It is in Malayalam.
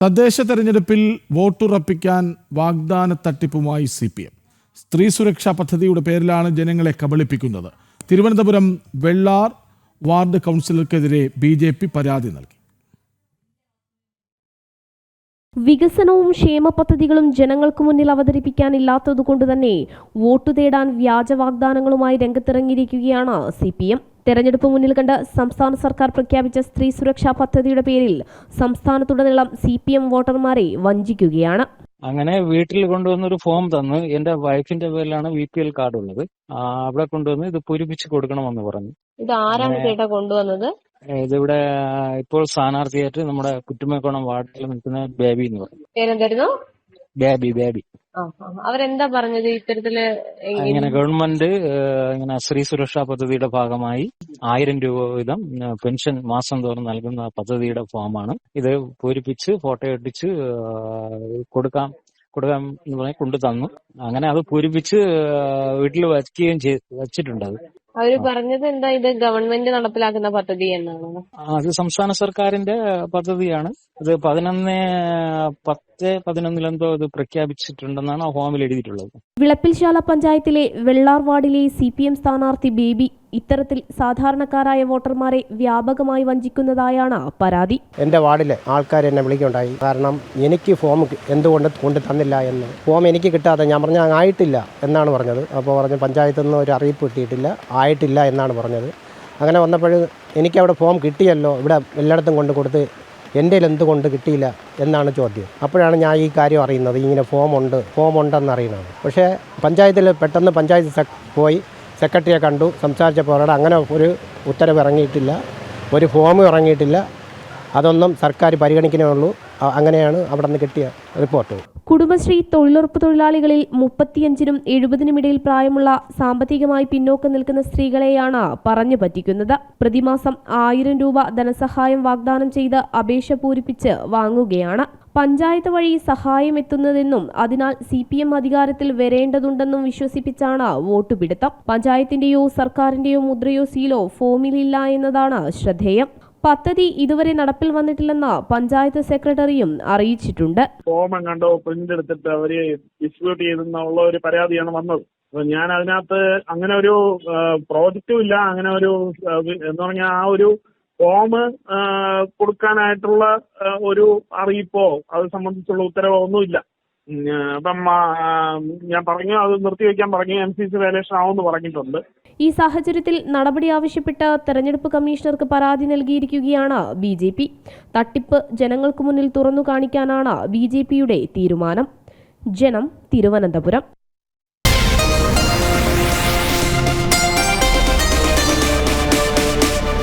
തദ്ദേശ തെരഞ്ഞെടുപ്പിൽ വോട്ടുറപ്പിക്കാൻ വാഗ്ദാന തട്ടിപ്പുമായി സി പി എം സ്ത്രീ സുരക്ഷാ പദ്ധതിയുടെ പേരിലാണ് ജനങ്ങളെ കബളിപ്പിക്കുന്നത്. തിരുവനന്തപുരം വെള്ളാർ വാർഡ് കൗൺസിലർക്കെതിരെ ബി ജെ പി പരാതി നൽകി. വികസനവും ക്ഷേമ പദ്ധതികളും ജനങ്ങൾക്ക് മുന്നിൽ അവതരിപ്പിക്കാനില്ലാത്തതുകൊണ്ട് തന്നെ വോട്ടു തേടാൻ വ്യാജ വാഗ്ദാനങ്ങളുമായി രംഗത്തിറങ്ങിയിരിക്കുകയാണ് സി പി എം തെരഞ്ഞെടുപ്പ് മുന്നിൽ കണ്ട് സംസ്ഥാന സർക്കാർ പ്രഖ്യാപിച്ച സ്ത്രീ സുരക്ഷാ പദ്ധതിയുടെ പേരിൽ സംസ്ഥാനത്തുടനീളം സി പി എം വോട്ടർമാരെ വഞ്ചിക്കുകയാണ്. അങ്ങനെ വീട്ടിൽ കൊണ്ടുവന്ന ഒരു ഫോം തന്ന് എന്റെ വൈഫിന്റെ പേരിലാണ് വി പി എൽ കാർഡ് ഉള്ളത്. അവിടെ കൊണ്ടുവന്ന് ഇത് പൂരിപ്പിച്ച് കൊടുക്കണമെന്ന് പറഞ്ഞു. ഇത് ആരാണ് ചേട്ടാ കൊണ്ടുവന്നത്? ഇതിവിടെ ഇപ്പോൾ സ്ഥാനാർത്ഥിയായിട്ട് നമ്മുടെ കുറ്റുമേക്കോണം വാർഡിൽ നിൽക്കുന്ന ബേബി എന്ന് പറഞ്ഞു പേരെന്തായിരുന്നു? ബേബി ബേബി. അവരെന്താ പറഞ്ഞത് ഇത്തരത്തിൽ ഇങ്ങനെ ഗവൺമെന്റ് ഇങ്ങനെ സ്ത്രീ സുരക്ഷാ പദ്ധതിയുടെ ഭാഗമായി ആയിരം രൂപ വീതം പെൻഷൻ മാസം തോറും നൽകുന്ന പദ്ധതിയുടെ ഫോമാണ്. ഇത് പൂരിപ്പിച്ച് ഫോട്ടോ ഒട്ടിച്ച് കൊടുക്കാം കൊടുക്കാം എന്ന് പറഞ്ഞ് കൊണ്ടു തന്നു അങ്ങനെ അത് പൂരിപ്പിച്ച് വീട്ടിൽ വയ്ക്കുകയും വച്ചിട്ടുണ്ട് അത്. അവർ പറഞ്ഞത് എന്താ ഇത് ഗവൺമെന്റ് നടപ്പിലാക്കുന്ന പദ്ധതി എന്നാണ്. അത് സംസ്ഥാന സർക്കാരിന്റെ പദ്ധതിയാണ്. ഇത് പതിനൊന്ന് പത്ത് പതിനൊന്നിലെന്തോ ഇത് പ്രഖ്യാപിച്ചിട്ടുണ്ടെന്നാണ് ആ ഫോമിൽ എഴുതിയിട്ടുള്ളത്. വിളപ്പിൽശാല പഞ്ചായത്തിലെ വെള്ളാർ വാർഡിലെ സി പി എം സ്ഥാനാർത്ഥി ബേബി ഇത്തരത്തിൽ സാധാരണക്കാരായ വോട്ടർമാരെ വ്യാപകമായി വഞ്ചിക്കുന്നതായാണ് പരാതി. എന്റെ വാർഡിലെ ആൾക്കാർ എന്നെ വിളിക്കുണ്ടായി കാരണം എനിക്ക് ഫോം എന്തുകൊണ്ട് കൊണ്ട് തന്നില്ല എന്ന്. ഫോം എനിക്ക് കിട്ടാതെ ഞാൻ പറഞ്ഞ ആയിട്ടില്ല എന്നാണ് പറഞ്ഞത്. അപ്പോൾ പറഞ്ഞു പഞ്ചായത്തിൽ നിന്ന് ഒരു അറിയിപ്പ് കിട്ടിയിട്ടില്ല. ആയിട്ടില്ല എന്നാണ് പറഞ്ഞത്. അങ്ങനെ വന്നപ്പോൾ എനിക്കവിടെ ഫോം കിട്ടിയല്ലോ. ഇവിടെ എല്ലായിടത്തും കൊണ്ട് കൊടുത്ത് എന്റെ എന്തുകൊണ്ട് കിട്ടിയില്ല എന്നാണ് ചോദ്യം. അപ്പോഴാണ് ഞാൻ ഈ കാര്യം അറിയുന്നത്. ഇങ്ങനെ ഫോം ഉണ്ട് ഫോം ഉണ്ടെന്ന് അറിയുന്നത്. പക്ഷേ പഞ്ചായത്തിൽ പെട്ടെന്ന് പഞ്ചായത്ത് പോയി. സെക്രട്ടറിയെ കണ്ടു സംസാരിച്ചപ്പോൾ അവരോട് അങ്ങനെ ഒരു ഉത്തരവ് ഇറങ്ങിയിട്ടില്ല. ഒരു ഫോം ഇറങ്ങിയിട്ടില്ല. അതൊന്നും സർക്കാർ പരിഗണിക്കുന്നേ ഉള്ളൂ. അങ്ങനെയാണ് അവിടെ നിന്ന് കിട്ടിയ റിപ്പോർട്ട് കുടുംബശ്രീ തൊഴിലുറപ്പ് തൊഴിലാളികളിൽ മുപ്പത്തിയഞ്ചിനും എഴുപതിനും ഇടയിൽ പ്രായമുള്ള സാമ്പത്തികമായി പിന്നോക്കം നിൽക്കുന്ന സ്ത്രീകളെയാണ് പറഞ്ഞു പറ്റിക്കുന്നത്. പ്രതിമാസം ആയിരം രൂപ ധനസഹായം വാഗ്ദാനം ചെയ്ത് അപേക്ഷ പൂരിപ്പിച്ച് വാങ്ങുകയാണ്. പഞ്ചായത്ത് വഴി സഹായം എത്തുന്നതെന്നും അതിനാൽ സി പി എം അധികാരത്തിൽ വരേണ്ടതുണ്ടെന്നും വിശ്വസിപ്പിച്ചാണ് വോട്ടുപിടുത്തം. പഞ്ചായത്തിന്റെയോ സർക്കാരിന്റെയോ മുദ്രയോ സീലോ ഫോമിലില്ല എന്നതാണ് ശ്രദ്ധേയം. പദ്ധതി ഇതുവരെ നടപ്പിൽ വന്നിട്ടില്ലെന്ന് പഞ്ചായത്ത് സെക്രട്ടറിയും അറിയിച്ചിട്ടുണ്ട്. ഫോം എങ്ങാണ്ടോ പ്രിന്റ് എടുത്തിട്ട് അവർ ഡിസ്ട്രിബ്യൂട്ട് ചെയ്തെന്നുള്ള ഒരു പരാതിയാണ് വന്നത്. ഞാൻ അതിനകത്ത് അങ്ങനെ ഒരു പ്രോജക്റ്റും ഇല്ല. അങ്ങനെ ഒരു എന്ന് പറഞ്ഞാൽ ആ ഒരു ഫോം കൊടുക്കാനായിട്ടുള്ള ഒരു അറിയിപ്പോ അത് സംബന്ധിച്ചുള്ള ഉത്തരവോ ഒന്നുമില്ല. അപ്പം ഞാൻ പറഞ്ഞു അത് നിർത്തിവെക്കാൻ പറഞ്ഞു. എം സി സി വയലേഷൻ ആവുമെന്ന് പറഞ്ഞിട്ടുണ്ട്. ഈ സാഹചര്യത്തിൽ നടപടി ആവശ്യപ്പെട്ട് തെരഞ്ഞെടുപ്പ് കമ്മീഷണർക്ക് പരാതി നൽകിയിരിക്കുകയാണ് ബി ജെ പി. തട്ടിപ്പ് ജനങ്ങൾക്ക് മുന്നിൽ തുറന്നു കാണിക്കാനാണ് ബി ജെ പിയുടെ തീരുമാനം. ജനം തിരുവനന്തപുരം.